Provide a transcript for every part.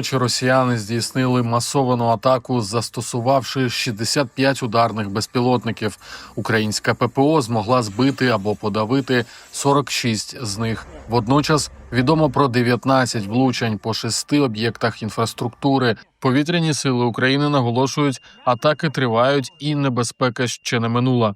ночі росіяни здійснили масовану атаку, застосувавши 65 ударних безпілотників. Українська ППО змогла збити або подавити 46 з них. Водночас відомо про 19 влучань по шести об'єктах інфраструктури. Повітряні сили України наголошують, атаки тривають і небезпека ще не минула.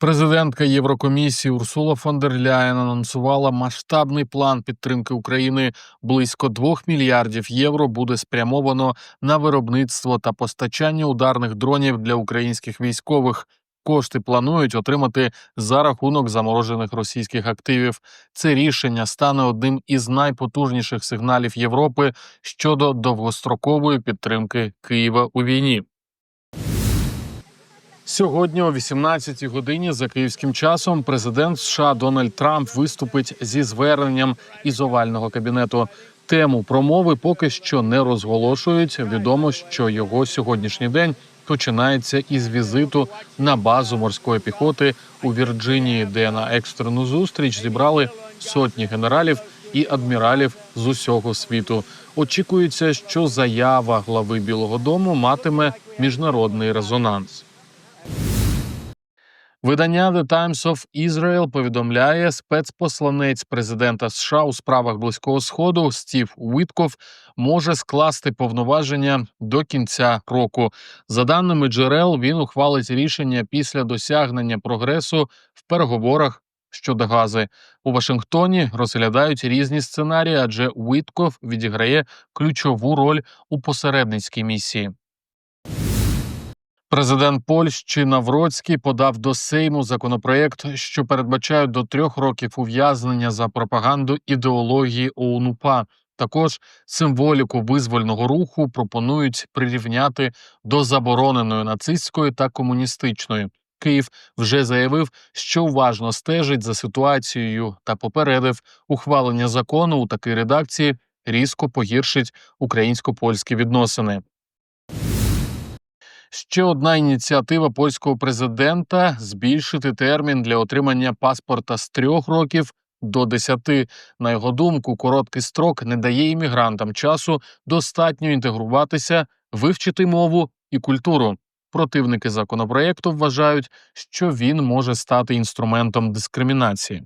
Президентка Єврокомісії Урсула фон дер Ляєн анонсувала масштабний план підтримки України. Близько 2 мільярдів євро буде спрямовано на виробництво та постачання ударних дронів для українських військових. Кошти планують отримати за рахунок заморожених російських активів. Це рішення стане одним із найпотужніших сигналів Європи щодо довгострокової підтримки Києва у війні. Сьогодні о 18-й годині за київським часом президент США Дональд Трамп виступить зі зверненням із овального кабінету. Тему промови поки що не розголошують. Відомо, що його сьогоднішній день починається із візиту на базу морської піхоти у Вірджинії, де на екстрену зустріч зібрали сотні генералів і адміралів з усього світу. Очікується, що заява глави Білого Дому матиме міжнародний резонанс. Видання The Times of Israel повідомляє, спецпосланець президента США у справах близького сходу Стів Уітков може скласти повноваження до кінця року. За даними джерел, він ухвалить рішення після досягнення прогресу в переговорах щодо гази. У Вашингтоні розглядають різні сценарії, адже Уітков відіграє ключову роль у посередницькій місії. Президент Польщі Навроцький подав до Сейму законопроєкт, що передбачає до трьох років ув'язнення за пропаганду ідеології ОУН-УПА. Також символіку визвольного руху пропонують прирівняти до забороненої нацистської та комуністичної. Київ вже заявив, що уважно стежить за ситуацією та попередив ухвалення закону у такій редакції різко погіршить українсько-польські відносини. Ще одна ініціатива польського президента збільшити термін для отримання паспорта з трьох років до десяти. На його думку, короткий строк не дає іммігрантам часу достатньо інтегруватися, вивчити мову і культуру. Противники законопроекту вважають, що він може стати інструментом дискримінації.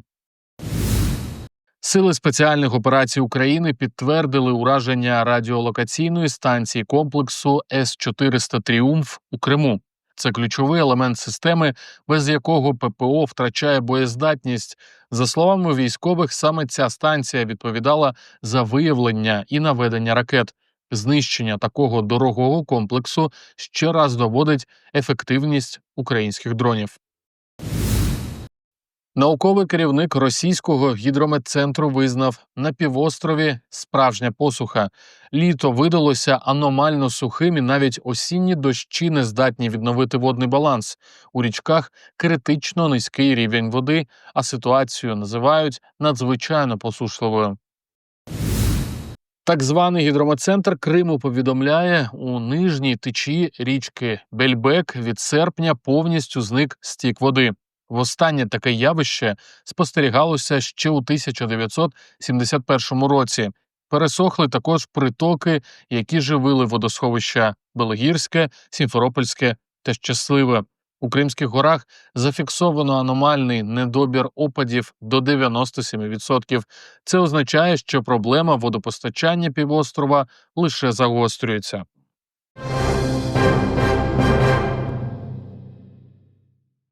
Сили спеціальних операцій України підтвердили ураження радіолокаційної станції комплексу С-400 Тріумф у Криму. Це ключовий елемент системи, без якого ППО втрачає боєздатність. За словами військових, саме ця станція відповідала за виявлення і наведення ракет. Знищення такого дорогого комплексу ще раз доводить ефективність українських дронів. Науковий керівник російського гідрометцентру визнав на півострові справжня посуха. Літо видалося аномально сухим, і навіть осінні дощі не здатні відновити водний баланс. У річках критично низький рівень води, а ситуацію називають надзвичайно посушливою. Так званий гідрометцентр Криму повідомляє, у нижній течії річки Бельбек від серпня повністю зник стік води. Востаннє таке явище спостерігалося ще у 1971 році. Пересохли також притоки, які живили водосховища Белогірське, Сімферопольське та Щасливе. У Кримських горах зафіксовано аномальний недобір опадів до 97%. Це означає, що проблема водопостачання півострова лише загострюється.